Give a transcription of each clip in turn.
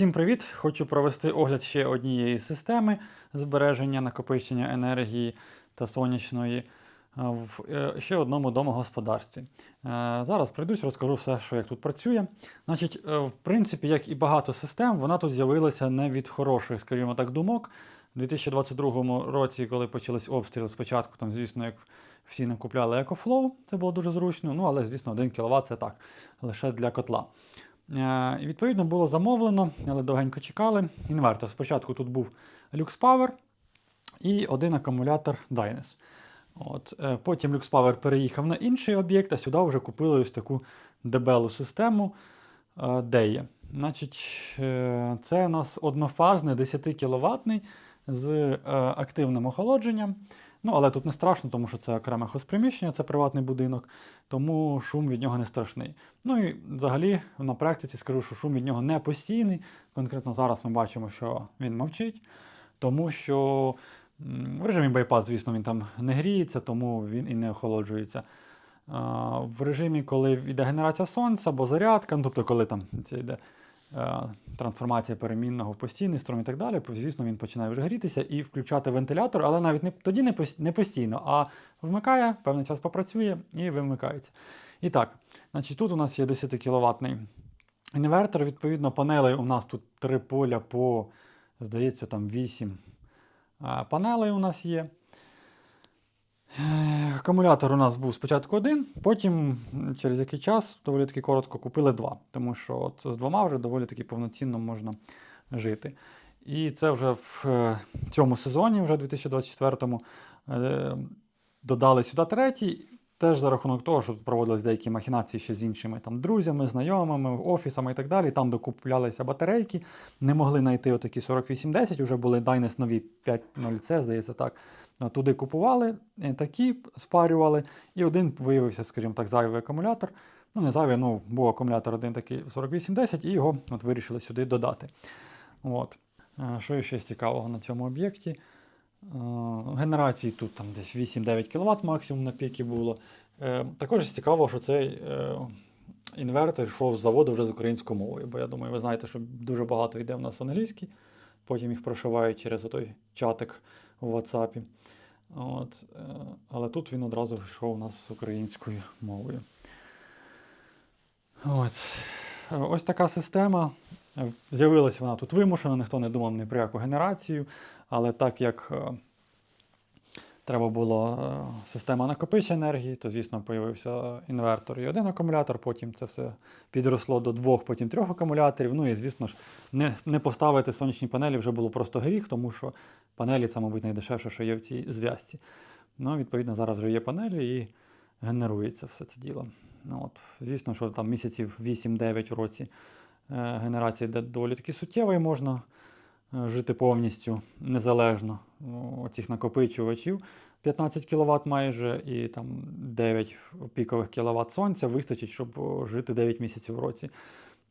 Всім привіт! Хочу провести огляд ще однієї системи збереження накопичення енергії та сонячної е, в е, ще одному домогосподарстві. Е, Зараз пройдусь, розкажу все, що як тут працює. Значить, в принципі, як і багато систем, вона тут з'явилася не від хороших, скажімо так, думок. У 2022 році, коли почались обстріли спочатку, там, звісно, як всі накупляли EcoFlow, це було дуже зручно. Ну, але, звісно, 1 кВт це так, лише для котла. Е, І відповідно було замовлено, але довгенько чекали. Інвертор. Спочатку тут був LuxPower і один акумулятор Dynes. От, е, потім LuxPower переїхав на інший об'єкт, а сюди вже купили ось таку дебелу систему е, Deia. Значить, е, це у нас однофазний 10 кВт з активним охолодженням. Ну, але тут не страшно, тому що це окреме хозприміщення, це приватний будинок, тому шум від нього не страшний. Ну і взагалі на практиці скажу, що шум від нього не постійний. Конкретно зараз ми бачимо, що він мовчить, тому що в режимі байпас, звісно, він там не гріється, тому він і не охолоджується. В режимі, коли йде генерація сонця або зарядка, ну, тобто коли там це йде трансформація перемінного в постійний струм і так далі, звісно, він починає вже грітися і включати вентилятор, але навіть не, тоді не, постійно, а вмикає, певний час попрацює і вимикається. І так, значить, тут у нас є 10 кВт інвертор, відповідно, панелей у нас тут три поля по, здається, там 8 панелей у нас є. Акумулятор у нас був спочатку один, потім через який час, доволі таки коротко, купили два, тому що от з двома вже доволі таки повноцінно можна жити. І це вже в е, цьому сезоні, вже 2024-му, е, додали сюди третій. Теж за рахунок того, що тут проводились деякі махінації ще з іншими там, друзями, знайомими, офісами і так далі. Там докуплялися батарейки, не могли знайти отакі 4810, вже були Dynes нові 5.0C, здається так. Туди купували, е, такі спарювали, і один виявився, скажімо так, зайвий акумулятор. Ну, не зайвий, ну, був акумулятор один такий 4810, і його от вирішили сюди додати. От. Е, Що ще цікавого на цьому об'єкті? Е, Генерації тут там десь 8-9 кВт максимум на піки було. Е, Також цікаво, що цей е, інвертор йшов з заводу вже з українською мовою, бо я думаю, ви знаєте, що дуже багато йде в нас англійський, потім їх прошивають через той чатик у WhatsApp. От, але тут він одразу йшов у нас з українською мовою. От. Ось така система. З'явилася вона тут вимушено, ніхто не думав ні про яку генерацію, але так як е, треба було е, система накопичення енергії, то, звісно, з'явився інвертор і один акумулятор, потім це все підросло до двох, потім трьох акумуляторів. Ну і, звісно ж, не, не поставити сонячні панелі вже було просто гріх, тому що панелі це, мабуть, найдешевше, що є в цій зв'язці. Ну, відповідно, зараз вже є панелі і генерується все це діло. Ну, от, звісно, що там місяців 8-9 в році е, генерація йде доволі таки суттєва і можна е, жити повністю незалежно ну, цих накопичувачів. 15 кВт майже і там 9 пікових кВт сонця вистачить, щоб жити 9 місяців в році.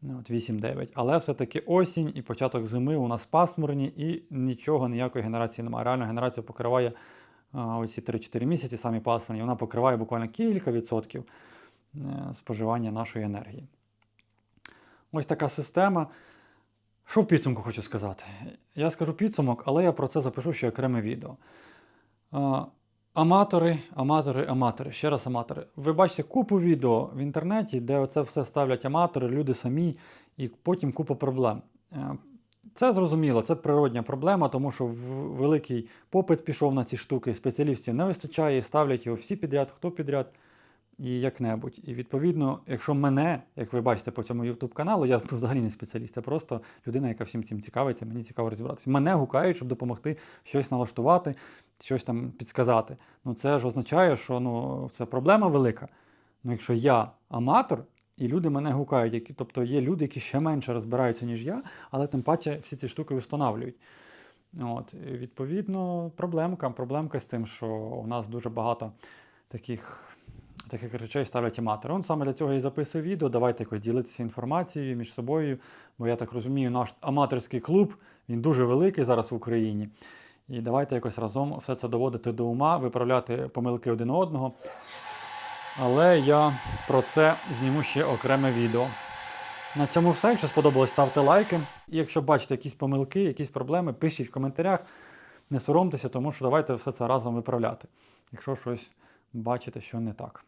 Ну, От 8-9. Але все-таки осінь і початок зими у нас пасмурні і нічого, ніякої генерації немає. Реально генерація покриває оці 3-4 місяці, самі пасмурні, вона покриває буквально кілька відсотків е, споживання нашої енергії. Ось така система. Що в підсумку хочу сказати? Я скажу підсумок, але я про це запишу ще окреме відео. Аматори, аматори, аматори. Ще раз аматори. Ви бачите купу відео в інтернеті, де оце все ставлять аматори, люди самі, і потім купа проблем. Е, Це зрозуміло, це природня проблема, тому що великий попит пішов на ці штуки, спеціалістів не вистачає, ставлять його всі підряд, хто підряд і як-небудь. І відповідно, якщо мене, як ви бачите по цьому YouTube каналу, я ну, взагалі не спеціаліст, я просто людина, яка всім цим цікавиться, мені цікаво розібратися. Мене гукають, щоб допомогти щось налаштувати, щось там підсказати. Ну це ж означає, що ну, це проблема велика. Ну, якщо я аматор, і люди мене гукають, які, тобто є люди, які ще менше розбираються, ніж я, але тим паче всі ці штуки встановлюють. От, відповідно, проблемка. Проблемка з тим, що у нас дуже багато таких, таких речей ставлять аматори. Он саме для цього і записую відео. Давайте якось ділитися інформацією між собою. Бо я так розумію, наш аматорський клуб він дуже великий зараз в Україні. І давайте якось разом все це доводити до ума, виправляти помилки один одного. Але я про це зніму ще окреме відео. На цьому все. Якщо сподобалось, ставте лайки. І якщо бачите якісь помилки, якісь проблеми, пишіть в коментарях. Не соромтеся, тому що давайте все це разом виправляти, якщо щось бачите, що не так.